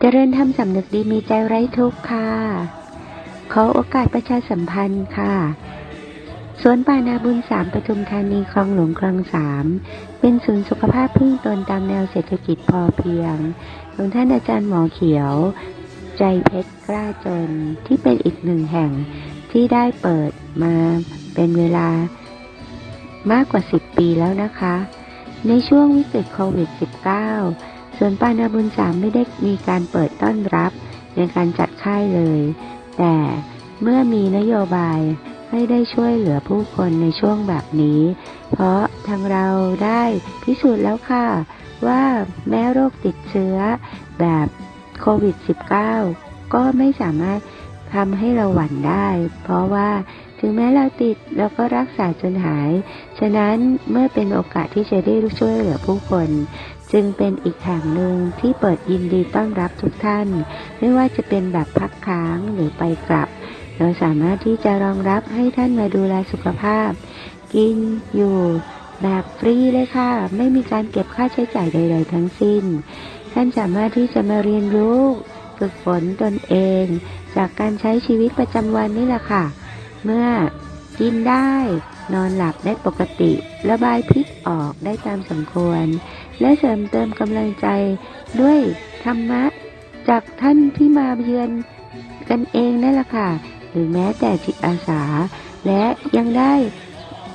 เจริญธรรมสำนึกดีมีใจไร้ทุกข์ค่ะ ขอโอกาสประชาสัมพันธ์ค่ะ สวนป่านาบุญสามปทุมธานีคลองหลวงคลองสาม เป็นศูนย์สุขภาพพึ่งตนตามแนวเศรษฐกิจพอเพียงของท่านอาจารย์หมอเขียว ใจเพชรกล้าจนที่เป็นอีกหนึ่งแห่งที่ได้เปิดมาเป็นเวลามากกว่า 10 ปีแล้วนะคะ ในช่วงวิกฤตโควิด -19 ส่วนปานาบุญสามไม่ได้มีการเปิดต้อนรับในการจัดค่ายเลย แต่เมื่อมีนโยบายให้ได้ช่วยเหลือผู้คนในช่วงแบบนี้ เพราะทางเราได้พิสูจน์แล้วค่ะ ว่าแม้โรคติดเชื้อแบบโควิด -19 ก็ไม่สามารถทำให้เราหวั่นได้ เพราะว่า ถึงแม้เราติดเราก็รักษาจนหาย ฉะนั้นเมื่อเป็นโอกาสที่จะได้ช่วยเหลือผู้คน จึงเป็นอีกแห่งหนึ่งที่เปิดยินดีต้อนรับทุกท่าน ไม่ว่าจะเป็นแบบพักค้างหรือไปกลับ เราสามารถที่จะรองรับให้ท่านมาดูแลสุขภาพ กินอยู่แบบฟรีเลยค่ะ ไม่มีการเก็บค่าใช้จ่ายใด ๆ ทั้งสิ้น ท่านสามารถที่จะมาเรียนรู้ ฝึกฝนตนเอง จากการใช้ชีวิตประจำวันนี่แหละค่ะ เมื่อกินได้นอนหลับได้ปกติ ระบายพิษออกได้ตามสมควร และเสริมเติมกำลังใจด้วยธรรมะ จากท่านที่มาเยือนกันเองนั่นแหละค่ะ หรือแม้แต่จิตอาสา และยังได้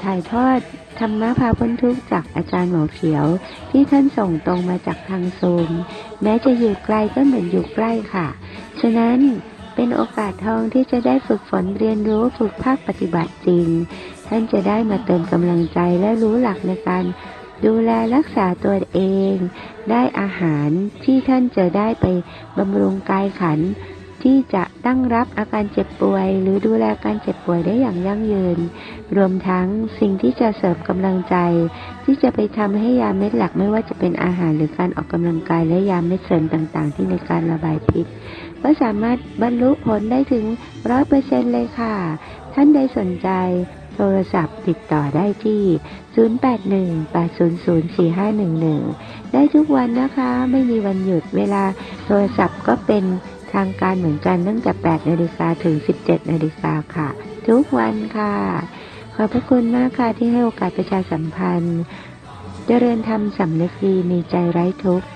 ถ่ายทอดธรรมะพาพ้นทุกข์จากอาจารย์หมอเขียว ที่ท่านส่งตรงมาจากทางซูม แม้จะอยู่ไกลก็เหมือนอยู่ใกล้ค่ะ ฉะนั้น เป็นโอกาสทองที่จะได้ฝึกฝนเรียนรู้ฝึกภาคปฏิบัติจริง ท่านจะได้มาเติมกำลังใจและรู้หลักในการดูแลรักษาตัวเอง ได้อาหารที่ท่านจะได้ไปบำรุงกายขัน ที่จะตั้งรับอาการเจ็บป่วย หรือดูแลการเจ็บป่วยได้อย่างยั่งยืน รวมทั้งสิ่งที่จะเสริมกำลังใจ ที่จะไปทำให้ยาเม็ดหลักไม่ว่าจะเป็นอาหารหรือการออกกำลังกายและยาเม็ดเสริมต่างๆ ที่ในการระบายพิษก็สามารถบรรลุผลได้ถึงร้อยเปอร์เซ็นเลยค่ะ ท่านใดสนใจโทรศัพท์ติดต่อได้ที่ 0818004511 ได้ทุกวันนะคะ ไม่มีวันหยุดเวลาโทรศัพท์ก็เป็น ทางการเหมือนกันตั้งแต่ 8 นาฬิกาถึง 17 นาฬิกาค่ะ ทุกวันค่ะ ขอบพระคุณมากค่ะที่ให้โอกาสประชาสัมพันธ์ เจริญธรรมสำนึกดีมีใจไร้ทุกข์